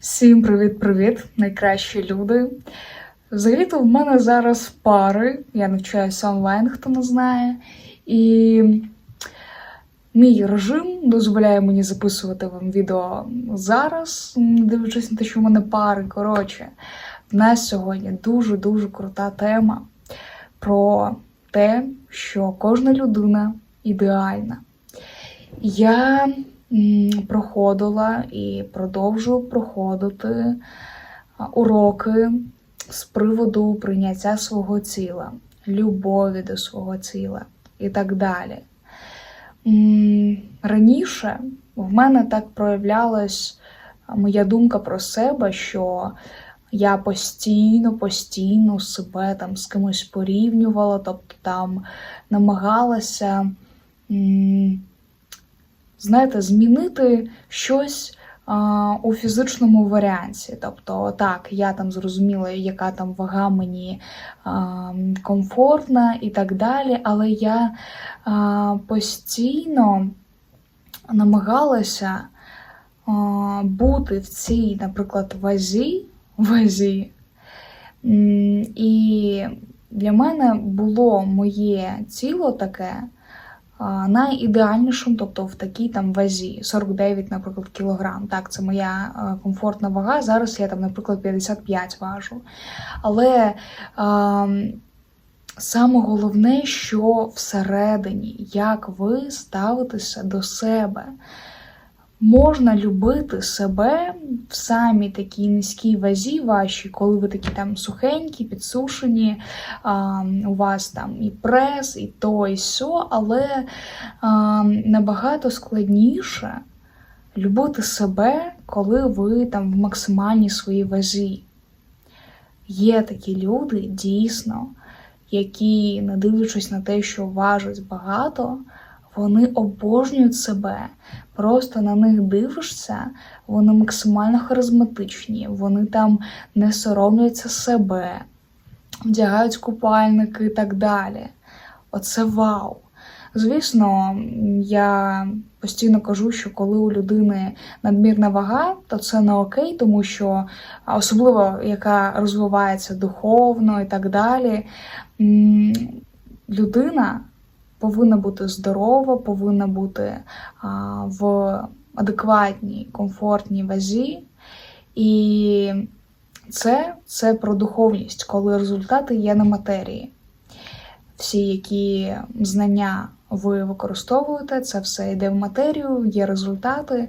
Всім привіт-привіт, найкращі люди. Взагалі-то в мене зараз пари, я навчаюся онлайн, хто не знає. І мій режим дозволяє мені записувати вам відео зараз, не дивлячись на те, що в мене пари. Коротше, в нас сьогодні дуже-дуже крута тема про те, що кожна людина ідеальна. Я проходила і продовжую проходити уроки з приводу прийняття свого тіла, любові до свого тіла і так далі. Раніше в мене так проявлялась моя думка про себе, що я постійно, постійно себе там з кимось порівнювала, тобто там намагалася. Знаєте, змінити щось а, у фізичному варіанті. Тобто, так, я там зрозуміла, яка там вага мені а, комфортна і так далі, але я а, постійно намагалася а, бути в цій, наприклад, вазі, вазі. І для мене було моє тіло таке а, найідеальнішим, тобто в такій там вазі 49, наприклад, кілограм. Так, це моя комфортна вага. Зараз я там, наприклад, 55 важу. Але саме головне, що всередині, як ви ставитеся до себе. Можна любити себе в самій такій низькій вазі вашій, коли ви такі там сухенькі, підсушені, а, у вас там і прес, і то, і сьо, але а, набагато складніше любити себе, коли ви там в максимальній своїй вазі. Є такі люди, дійсно, які, не дивлячись на те, що важать багато, вони обожнюють себе. Просто на них дивишся, вони максимально харизматичні, вони там не соромляться себе, вдягають купальники і так далі. Оце вау. Звісно, я постійно кажу, що коли у людини надмірна вага, то це не окей, тому що особливо яка розвивається духовно і так далі, людина повинна бути здорова, повинна бути а, в адекватній, комфортній вазі. І це, це про духовність, коли результати є на матерії. Всі, які знання ви використовуєте, це все йде в матерію, є результати.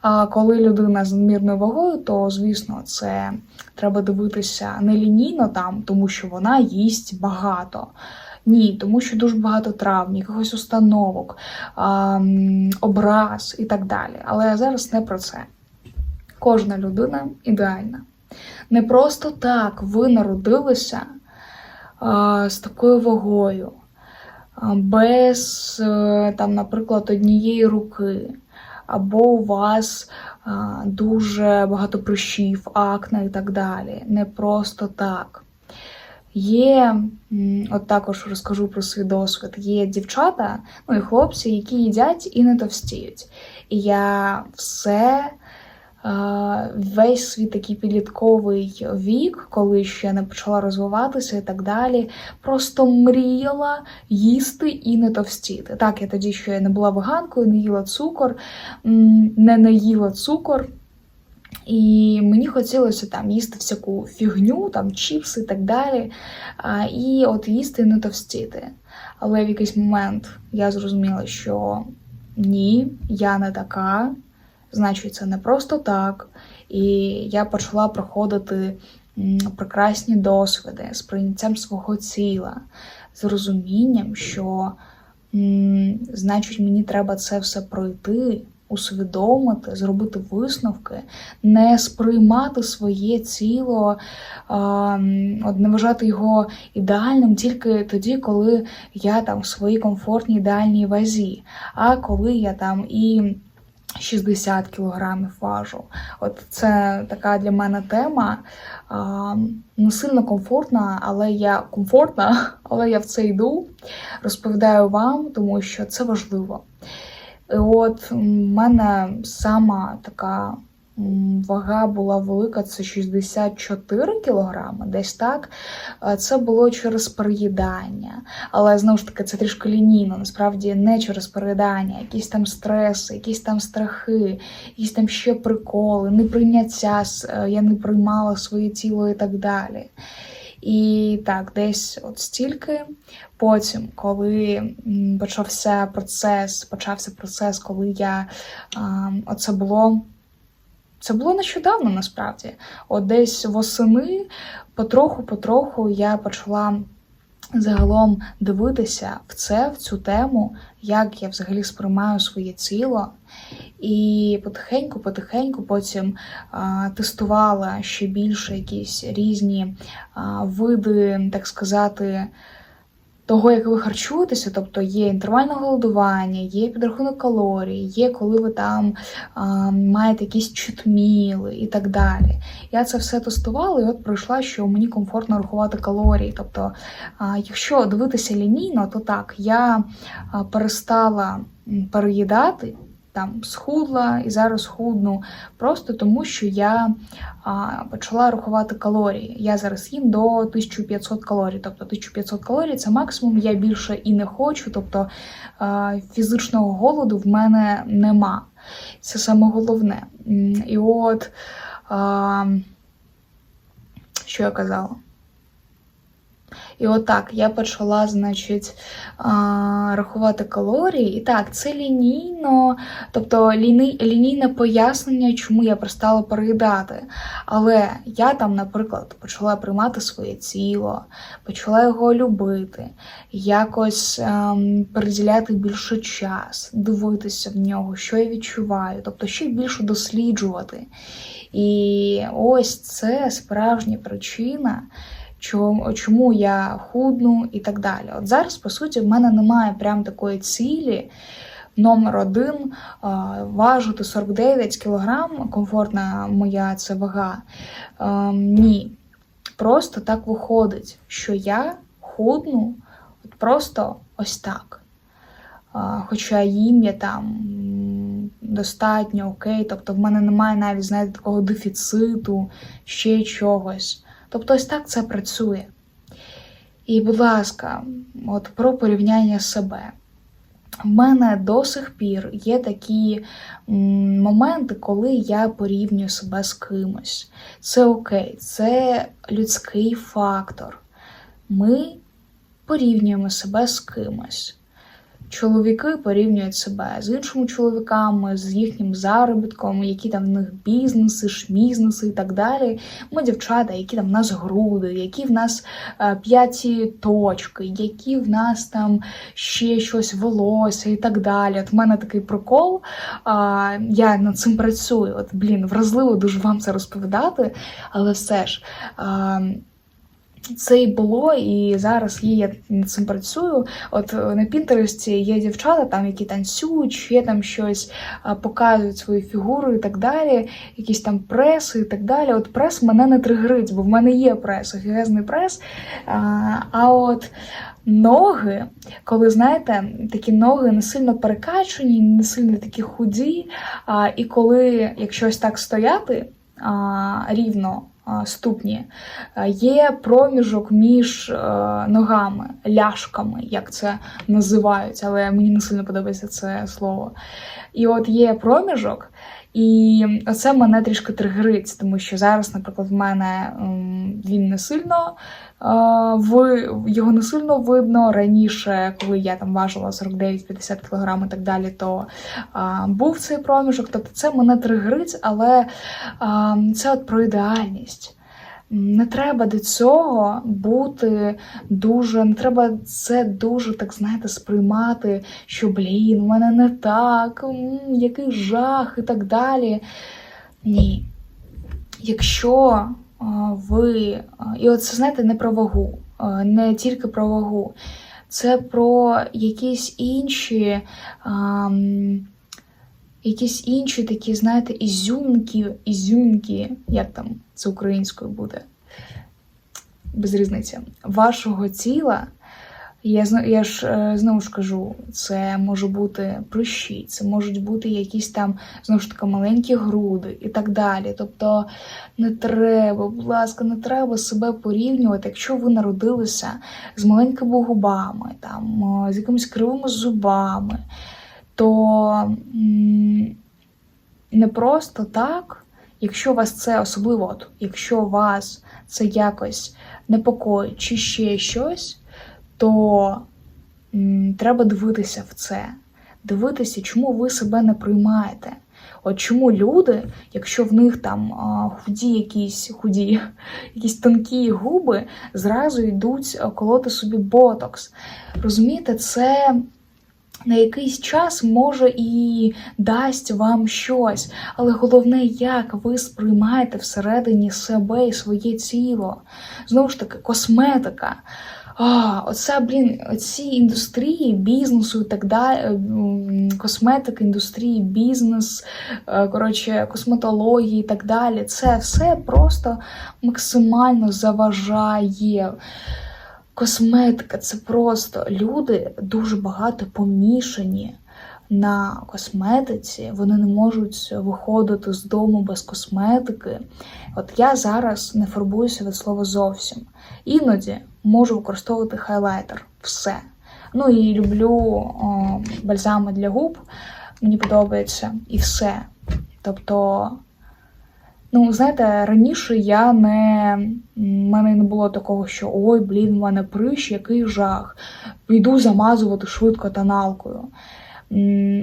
А коли людина з надмірною вагою, то звісно, це треба дивитися не лінійно там, тому що вона їсть багато. Ні, тому що дуже багато травм, якихось установок, образ і так далі. Але зараз не про це. Кожна людина ідеальна. Не просто так ви народилися з такою вагою, без, е, там, наприклад, однієї руки, або у вас а, дуже багато прищів, акне і так далі. Не просто так. Є, от також розкажу про свій досвід. Є дівчата, ну і хлопці, які їдять і не товстіють. І я все, весь свій такий підлітковий вік, коли ще не почала розвиватися і так далі, просто мріяла їсти і не товстіти. Так, я тоді ще не була веганкою, не їла цукор, не наїла цукор. І мені хотілося там їсти всяку фігню, там чіпси і так далі. А, і от їсти не товстіти. Але в якийсь момент я зрозуміла, що ні, я не така, значить, це не просто так. І я почала проходити прекрасні досвіди з прийняттям свого тіла, з розумінням, що значить мені треба це все пройти. Усвідомити, зробити висновки, не сприймати своє тіло, не вважати його ідеальним тільки тоді, коли я там в своїй комфортній ідеальній вазі, а коли я там і 60 кілограмів важу. От це така для мене тема. Не сильно комфортна, але я комфортна, але я в це йду. Розповідаю вам, тому що це важливо. І от в мене сама така вага була велика, це 64 кілограми, десь так. Е, Це було через переїдання. Але знову ж таки, це трішки лінійно, насправді не через переїдання, якісь там стреси, якісь там страхи, якісь там ще приколи, неприйняття, е, я не приймала своє тіло і так далі. І так, десь от стільки. Потім, коли почався процес, почався процес, коли я оце було. Це було нещодавно насправді. От десь восени потроху-потроху я почала загалом дивитися в це, в цю тему, як я взагалі сприймаю своє тіло. І потихеньку-потихеньку потім а, тестувала ще більше якісь різні а, види, так сказати, того, як ви харчуєтеся, тобто є інтервальне голодування, є підрахунок калорій, є коли ви там а, маєте якісь чутміли і так далі. Я це все тестувала, і от пройшла, що мені комфортно рахувати калорії. Тобто, а, якщо дивитися лінійно, то так, я перестала переїдати. Там схудла і зараз худну, просто тому що я а, почала рахувати калорії. Я зараз їм до 1500 калорій. Тобто 1500 калорій це максимум, я більше і не хочу. Тобто а, фізичного голоду в мене нема. Це саме головне. І от а, що я казала? І отак я почала, значить, рахувати калорії. І так, це лінійно, тобто ліни, лінійне пояснення, чому я перестала переїдати. Але я там, наприклад, почала приймати своє тіло, почала його любити, якось ем, приділяти більше час, дивитися в нього, що я відчуваю, тобто ще більше досліджувати. І ось це справжня причина чому, я худну і так далі. От зараз, по суті, в мене немає прям такої цілі. Номер один важити 49 кілограм, комфортна моя це вага. Ні. Просто так виходить, що я худну просто ось так. Хоча їм я там достатньо окей, тобто в мене немає навіть знаєте, такого дефіциту, ще чогось. Тобто ось так це працює. І, будь ласка, от про порівняння себе. В мене до сих пір є такі моменти, коли я порівнюю себе з кимось. Це окей, це людський фактор. Ми порівнюємо себе з кимось. Чоловіки порівнюють себе з іншими чоловіками, з їхнім заробітком, які там в них бізнеси, шмізнеси і так далі. Ми дівчата, які там в нас груди, які в нас е, п'яті точки, які в нас там ще щось волосся і так далі. От в мене такий прикол. А, я над цим працюю. От, блін, вразливо дуже вам це розповідати, але все ж. А, це і було, і зараз є, я над цим працюю. От е, на Пінтересті є дівчата, там, які танцюють, ще там щось показують свою фігуру і так далі, якісь там преси і так далі. От прес мене не тригерить, бо в мене є прес, офігезний прес. А, а от ноги, коли знаєте, такі ноги не сильно перекачані, не сильно такі худі. А, і коли, якщо ось так стояти а, рівно ступні, є проміжок між е, ногами, ляшками, як це називають, але мені не сильно подобається це слово. І от є проміжок. І це мене трішки тригерить, тому що зараз, наприклад, в мене він не сильно в ви його не сильно видно. Раніше, коли я там важила 49-50 кг і так далі, то а, був цей проміжок. Тобто це мене тригерить, але а, це от про ідеальність. Не треба до цього бути дуже, не треба це дуже, так знаєте, сприймати, що блін, у мене не так, який жах і так далі. Ні. Якщо ви, і от це знаєте, не про вагу, не тільки про вагу, це про якісь інші. А, м, Якісь інші такі, знаєте, ізюмки, ізюмки, як там це українською буде, без різниці, вашого тіла, Я, я ж е, знову ж кажу, це може бути прищі, це можуть бути якісь там знову ж таки маленькі груди і так далі. Тобто не треба, будь ласка, не треба себе порівнювати, якщо ви народилися з маленькими губами, там, е, з якимись кривими зубами, то не просто так, якщо вас це особливо, от, якщо вас це якось непокоїть чи ще щось, то треба дивитися в це, дивитися, чому ви себе не приймаєте. От чому люди, якщо в них там худі якісь худі, якісь тонкі губи, зразу йдуть колоти собі ботокс. Розумієте, це на якийсь час може і дасть вам щось, але головне, як ви сприймаєте всередині себе і своє тіло. Знову ж таки, косметика. А, оце, блін, оці індустрії бізнесу і так далі, м, косметики, індустрії, бізнес, е, коротше, косметології і так далі. Це все просто максимально заважає. Косметика це просто люди дуже багато помішані на косметиці. Вони не можуть виходити з дому без косметики. От я зараз не фарбуюся від слова зовсім. Іноді можу використовувати хайлайтер. Все. Ну і люблю о, бальзами для губ. Мені подобається і все. Тобто, ну, знаєте, раніше я не. в мене не було такого, що ой, блін, в мене прищ, який жах. Піду замазувати швидко тоналкою.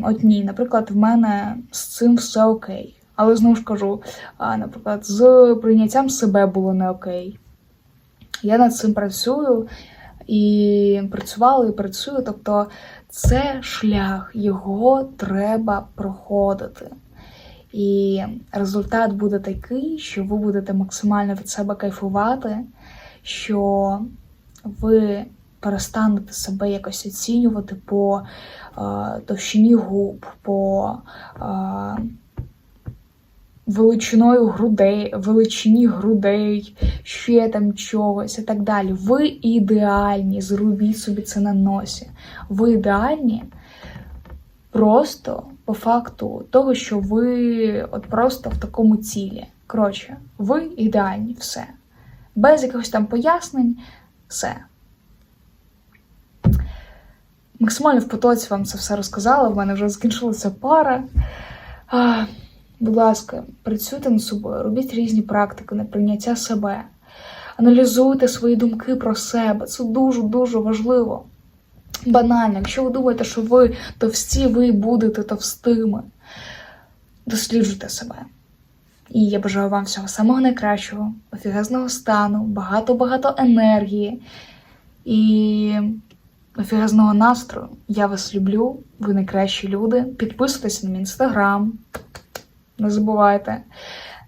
От ні, наприклад, в мене з цим все окей. Але знову ж кажу, наприклад, з прийняттям себе було не окей. Я над цим працюю і працювала, і працюю. Тобто, це шлях, його треба проходити. І результат буде такий, що ви будете максимально від себе кайфувати, що ви перестанете себе якось оцінювати по е, товщині губ, по е, величиною грудей, величині грудей, ще там чогось і так далі. Ви ідеальні, зробіть собі це на носі. Ви ідеальні просто по факту того, що ви от просто в такому цілі. Коротше, ви ідеальні, все. Без якихось там пояснень, все. Максимально в потоці вам це все розказала. В мене вже закінчилася пара. А, будь ласка, працюйте над собою, робіть різні практики на прийняття себе. Аналізуйте свої думки про себе. Це дуже-дуже важливо. Банально, якщо ви думаєте, що ви товсті, ви будете товстими. Досліджуйте себе. І я бажаю вам всього самого найкращого, офігезного стану, багато-багато енергії і офігезного настрою. Я вас люблю, ви найкращі люди. Підписуйтесь на мій інстаграм, не забувайте.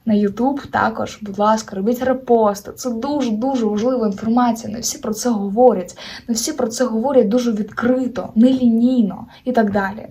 На Ютуб також, будь ласка, робіть репости. Це дуже-дуже важлива інформація. Не всі про це говорять. Не всі про це говорять дуже відкрито, нелінійно і так далі.